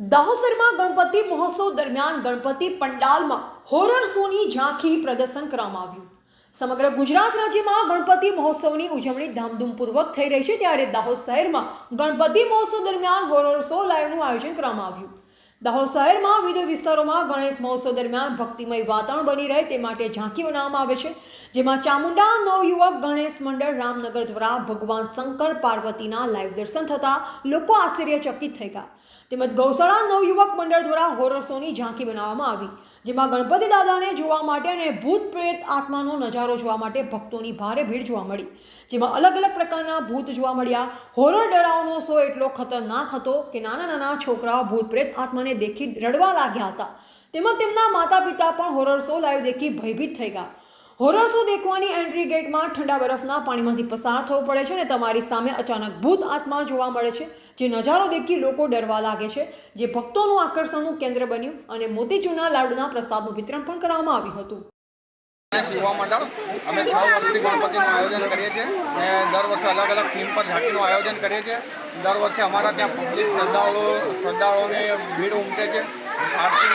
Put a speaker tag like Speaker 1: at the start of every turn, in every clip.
Speaker 1: દાહોસરમાં ગણપતિ મહોત્સવ દરમિયાન ગણપતિ પંડાલમાં હોરર શોની ઝાંખી પ્રદર્શન કરવામાં આવ્યું. સમગ્ર ગુજરાત રાજ્યમાં ગણપતિ મહોત્સવની ઉજવણી ધામધૂમપૂર્વક થઈ રહી છે, ત્યારે દાહોદ શહેરમાં ગણપતિ મહોત્સવ દરમિયાન હોરર શો લાઈવનું આયોજન કરવામાં આવ્યું. દાહોદ શહેરમાં વિવિધ વિસ્તારોમાં ગણેશ મહોત્સવ દરમિયાન ભક્તિમય વાતાવરણ બની રહે તે માટે ઝાંખી બનાવવામાં આવે છે, જેમાં ચામુંડા નવયુવક ગણેશ મંડળ રામનગર દ્વારા ભગવાન શંકર પાર્વતીના લાઈવ દર્શન થતાં લોકો આશ્ચર્યચકિત થઈ ગયા. તેમજ ગૌશાળા નવયુવક મંડળ દ્વારા હોરર શોની ઝાંખી બનાવવામાં આવી, જેમાં ગણપતિ દાદાને જોવા માટે અને ભૂત પ્રેત આત્માનો નજારો જોવા માટે ભક્તોની ભારે ભીડ જોવા મળી, જેમાં અલગ અલગ પ્રકારના ભૂત જોવા મળ્યા. હોરર ડરાવનો શો એટલો ખતરનાક હતો કે નાના નાના છોકરાઓ ભૂત પ્રેત આત્માને દેખી રડવા લાગ્યા હતા. તેમજ તેમના માતા પિતા પણ હોરર શો લાઈવ દેખી ભયભીત થઈ ગયા. હોરર શો દેખવાની એન્ટ્રી ગેટમાં ઠંડા બરફના પાણીમાંથી પસાર થવું પડે છે અને તમારી સામે અચાનક ભૂત આત્મા જોવા મળે છે, જે નજારો દેખી લોકો ડરવા લાગે છે, જે ભક્તોનું આકર્ષણનું કેન્દ્ર બન્યું અને મોતીચૂરના લાડુના પ્રસાદનું વિતરણ પણ કરવામાં આવ્યું હતું.
Speaker 2: અમે છ વર્ષથી ગણપતિનું આયોજન કરીએ છીએ અને દર વર્ષે અલગ અલગ થીમ પર ઝાંકીનું આયોજન કરીએ છીએ. દર વર્ષે અમારા ત્યાં પબ્લિક શ્રદ્ધાળુઓ શ્રદ્ધાળુઓને ભીડ ઉમટે છે. આરતી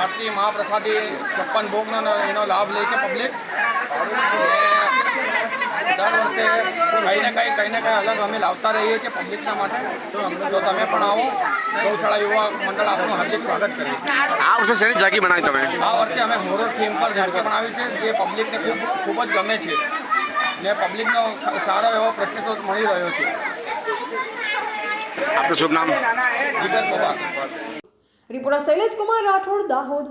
Speaker 2: આરતી મહાપ્રસાદી છપ્પન ભોગનો એનો લાભ લે છે પબ્લિક દર વખતે કંઈ ને કંઈ કંઈ ને કંઈ અલગ અમે લાવતા રહીએ છીએ પબ્લિકના માટે. તો તમે પણ આવો ગૌશાળા યુવા મંડળ આપનું હાર્દિક સ્વાગત કરીએ.
Speaker 3: આ વર્ષે શેની ઝાંકી બનાવી તમે?
Speaker 2: આ વર્ષે અમે હોરર થીમ પર ઝાંકી બનાવી છે જે પબ્લિકને ખૂબ ખૂબ જ ગમે છે. ને પબ્લિકનો સારો એવો પ્રતિસાદ મળી રહ્યો છે.
Speaker 3: આપનું શુભ નામ?
Speaker 1: રિપોર્ટર શૈલેષ કુમાર રાઠોડ દાહોદ.